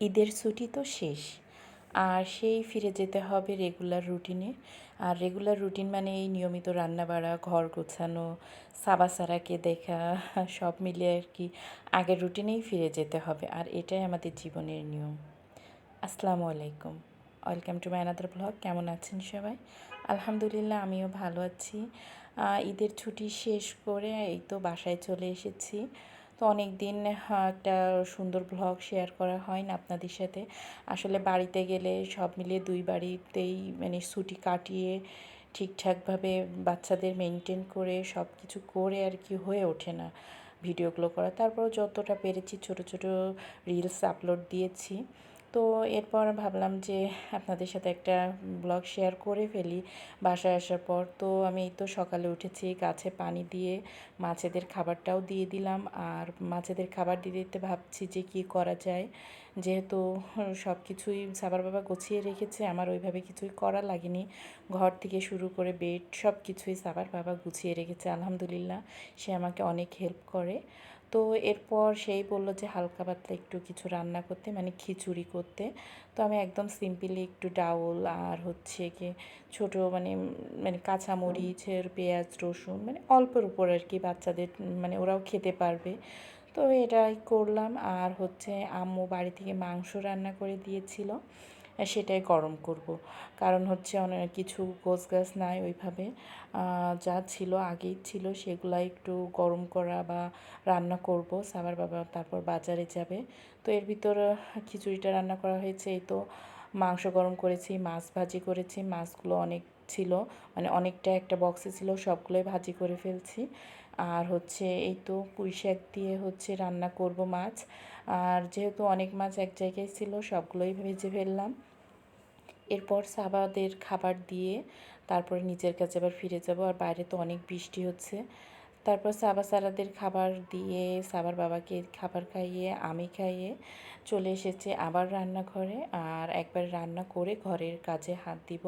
ঈদের ছুটি তো শেষ। আর সেই ফিরে যেতে হবে রেগুলার রুটিনে আর রেগুলার রুটিন মানে এই নিয়মিত রান্না বাড়া ঘর গোছানো, সাবাসারাকে দেখা, সব মিলিয়ে আর কি আগের রুটিনেই ফিরে যেতে হবে। আর এটাই আমাদের জীবনের নিয়ম। আসসালামু আলাইকুম। Welcome to my another blog কেমন আছেন সবাই? আলহামদুলিল্লাহ, আমিও ভালো আছি। ঈদের ছুটি শেষ করে এই তো বাসায় চলে এসেছি। তো অনেক দিন একটা সুন্দর ব্লগ শেয়ার করা হয় না আপনাদের সাথে। আসলে বাড়িতে গেলে সব মিলিয়ে দুই বাড়িতেই মানে ছুটি কাটিয়ে ঠিকঠাকভাবে বাচ্চাদের মেনটেন করে সব কিছু করে আর কি হয়ে ওঠে না ভিডিওগুলো করা। তারপর যতটা পেরেছি ছোট ছোট রিলস আপলোড দিয়েছি। তো এরপর ভাবলাম যে আপনাদের সাথে একটা ব্লগ শেয়ার করে ফেলি বাসায় আসার পর। তো আমি তো সকালে উঠেছি গাছে পানি দিয়ে মাছেদের খাবারটাও দিয়ে দিলাম। আর মাছেদের খাবার দিয়ে দিতে ভাবছি যে কি করা যায়। যেহেতু সব কিছুই সাবার বাবা গুছিয়ে রেখেছে, আমার ওইভাবে কিছুই করা লাগেনি। ঘর থেকে শুরু করে বেড সব কিছুই সাবার বাবা গুছিয়ে রেখেছে, আলহামদুলিল্লাহ। সে আমাকে অনেক হেল্প করে। তো এরপর সেই বলল যে হালকা পাতলা একটু কিছু রান্না করতে মানে খিচুড়ি করতে। তো আমি একদম সিম্পলি একটু ডাউল আর হচ্ছে কি ছোট মানে মানে কাঁচামরিচের পেঁয়াজ, রসুন মানে অল্পের উপর আর কি বাচ্চাদের মানে ওরাও খেতে পারবে। তো এটাই করলাম। আর হচ্ছে আম্মু বাড়ি থেকে মাংস রান্না করে দিয়েছিল। সেটাই গরম করব। কারণ হচ্ছে অনেক কিছু গোছ গাছ নাই ওইভাবে। যা ছিল আগেই ছিল সেগুলো একটু গরম করা বা রান্না করব। সাবার বাবা তারপর বাজারে যাবে। তো এর ভিতর খিচুড়িটা রান্না করা হয়েছে। এই তো মাংস গরম করেছি, মাছ ভাজি করেছি। মাছগুলো অনেক ছিল মানে অনেকটা একটা বক্সে ছিল, সবগুলোই ভাজি করে ফেলছি। আর হচ্ছে এই তো পুঁই শাক দিয়ে হচ্ছে রান্না করব মাছ। আর যেহেতু অনেক মাছ এক জায়গায় ছিল, সবগুলোই ভেজে ফেললাম। এরপর সাবাদের খাবার দিয়ে তারপরে নিজের কাছে আবার ফিরে যাব। আর বাইরে তো অনেক বৃষ্টি হচ্ছে। তারপর সাবা সারাদের খাবার দিয়ে সাবার বাবাকে খাবার খাইয়ে, আমি খাইয়ে চলে এসেছি আবার রান্নাঘরে। আর একবার রান্না করে ঘরের কাজে হাত দিব।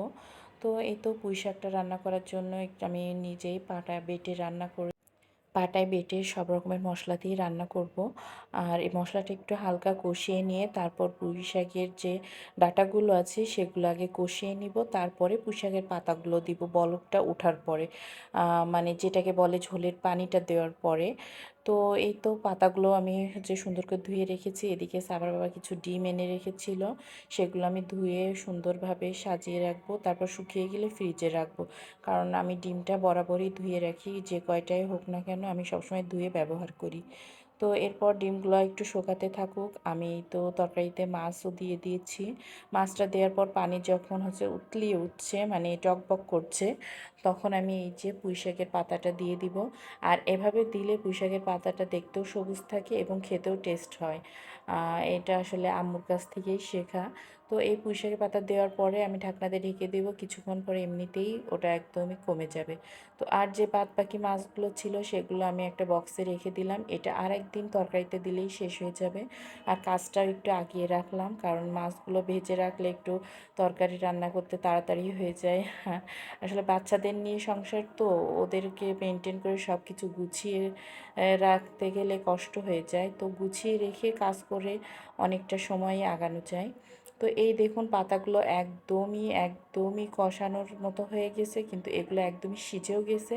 তো এই তো পুঁই শাকটা রান্না করার জন্য আমি নিজেই পাটা বেটে রান্না করে পাটায় বেটে সব রকমের মশলা দিয়ে রান্না করব। আর এই মশলাটা একটু হালকা কষিয়ে নিয়ে তারপর পুঁই শাকের যে ডাটাগুলো আছে সেগুলো আগে কষিয়ে নিব। তারপরে পুঁই শাকের পাতাগুলো দিব বলকটা ওঠার পরে। মানে যেটাকে বলে ঝোলের পানিটা দেওয়ার পরে। তো এই তো পাতাগুলো আমি হচ্ছে সুন্দর করে ধুয়ে রেখেছি, এদিকে সাবার বাবা কিছু ডিম এনে রেখেছিল, সেগুলো আমি ধুয়ে সুন্দরভাবে সাজিয়ে রাখব, তারপর শুকিয়ে গেলে ফ্রিজে রাখব। কারণ আমি ডিমটা বরাবরই ধুয়ে রাখি, যে কয়টাই হোক না কেন আমি সবসময় ধুয়ে ব্যবহার করি। তো এরপর ডিমগুলো একটু শোকাতে থাকুক। আমি তো তরকারিতে মাছও দিয়ে দিয়েছি। মাছটা দেওয়ার পর পানি যখন হচ্ছে উতলিয়ে উঠছে মানে টকবক করছে, তখন আমি এই যে পুঁইশাকের পাতাটা দিয়ে দিব। আর এভাবে দিলে পুঁইশাকের পাতাটা দেখতেও সবুজ থাকে এবং খেতেও টেস্ট হয়। এটা আসলে আম্মুর কাছ থেকেই শেখা। তো এই পুঁইশাকের পাতা দেওয়ার পরে আমি ঢাকনাতে ঢেকে দেবো, কিছুক্ষণ পরে এমনিতেই ওটা একদমই কমে যাবে। তো আর যে বাদ বাকি মাছগুলো ছিল সেগুলো আমি একটা বক্সে রেখে দিলাম। এটা আর একদিন তরকারিতে দিলেই শেষ হয়ে যাবে। আর কাজটাও একটু আগিয়ে রাখলাম, কারণ মাছগুলো ভেজে রাখলে একটু তরকারি রান্না করতে তাড়াতাড়ি হয়ে যায়। আসলে বাচ্চাদের নিয়ে সংসার তো, ওদেরকে মেনটেন করে সব কিছু গুছিয়ে রাখতে গেলে কষ্ট হয়ে যায়। তো গুছিয়ে রেখে কাজ করে অনেকটা সময় আগানো যায়। তো এই দেখুন পাতাগুলো একদমই একদমই কষানোর মতো হয়ে গেছে, কিন্তু এগুলো একদমই সিজেও গেছে।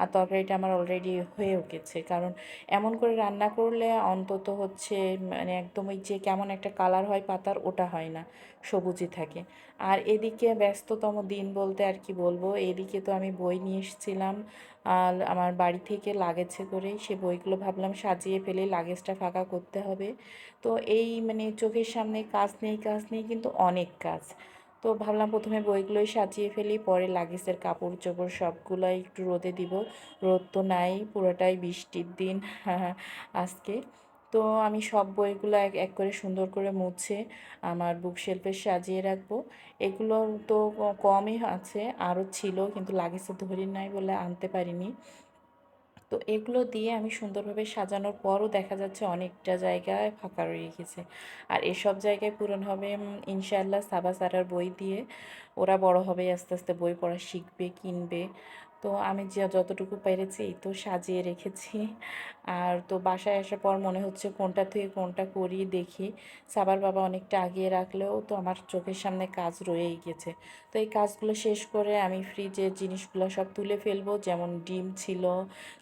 আর তরকারিটা আমার অলরেডি হয়েও গেছে। কারণ এমন করে রান্না করলে অন্তত হচ্ছে মানে একদম ওই যে কেমন একটা কালার হয় পাতার, ওটা হয় না। সবুজই থাকে। আর এদিকে ব্যস্ততম দিন বলতে আর কি বলব, এদিকে তো আমি বই নিয়ে এসেছিলাম, আর আমার বাড়ি থেকে লাগেজে করে সে বইগুলো ভাবলাম সাজিয়ে ফেলে, লাগেজটা ফাঁকা করতে হবে। তো এই মানে চোখের সামনে কাজ নেই কাজ নেই কিন্তু অনেক কাজ। তো ভাবলাম প্রথমে বইগুলোই সাজিয়ে ফেলি, পরে লাগেজের কাপড় চোপড় সবগুলোই একটু রোদে দিব। রোদ তো নাই, পুরোটাই বৃষ্টির দিন, আজকে। তো আমি সব বইগুলো এক এক করে সুন্দর করে মুছে আমার বুক শেলফে সাজিয়ে রাখব। এগুলো তো কমই আছে, আরও ছিল কিন্তু লাগেজে ধরি নাই বলে আনতে পারিনি। তো এগুলো দিয়ে আমি সুন্দরভাবে সাজানোর পরও দেখা যাচ্ছে অনেকটা জায়গায় ফাঁকা রয়ে গেছে। আর এসব জায়গায় পূরণ হবে ইনশাআল্লাহ সাবা সারার বই দিয়ে। ওরা বড় হবে, আস্তে আস্তে বই পড়া শিখবে, কিনবে। তো আমি যে যতটুকু পেরেছি এই তো সাজিয়ে রেখেছি। আর তো বাসায় আসার পর মনে হচ্ছে কোনটা থেকে কোনটা করি, দেখি। সাবার বাবা অনেকটা আগিয়ে রাখলেও তো আমার চোখের সামনে কাজ রয়েই গেছে। তো এই কাজগুলো শেষ করে আমি ফ্রিজের জিনিসগুলো সব তুলে ফেলব, যেমন ডিম ছিল,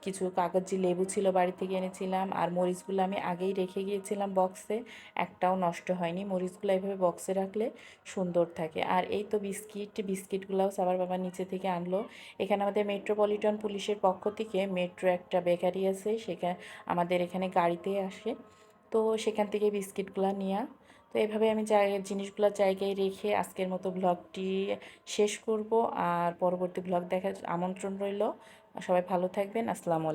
কিছু কাগজি লেবু ছিল বাড়ি থেকে এনেছিলাম, আর মরিচগুলো আমি আগেই রেখে গিয়েছিলাম বক্সে। একটাও নষ্ট হয়নি, মরিচগুলো এভাবে বক্সে রাখলে সুন্দর থাকে। আর এই তো বিস্কিট, বিস্কিটগুলোও সাবার বাবা নিচে থেকে আনলো। এখানে আমাদের মেট্রোপলিটন পুলিশের পক্ষ থেকে মেট্রো একটা বেকারি আছে সেখানে আমাদের এখানে গাড়িতে আসে। তো সেখান থেকে বিস্কিটগুলো নেওয়া তো এভাবে আমি জায়গায় জিনিসগুলো জায়গায় রেখে আজকের মতো ব্লগটি শেষ করব। আর পরবর্তী ব্লগ দেখার আমন্ত্রণ রইল। সবাই ভালো থাকবেন। আসসালামু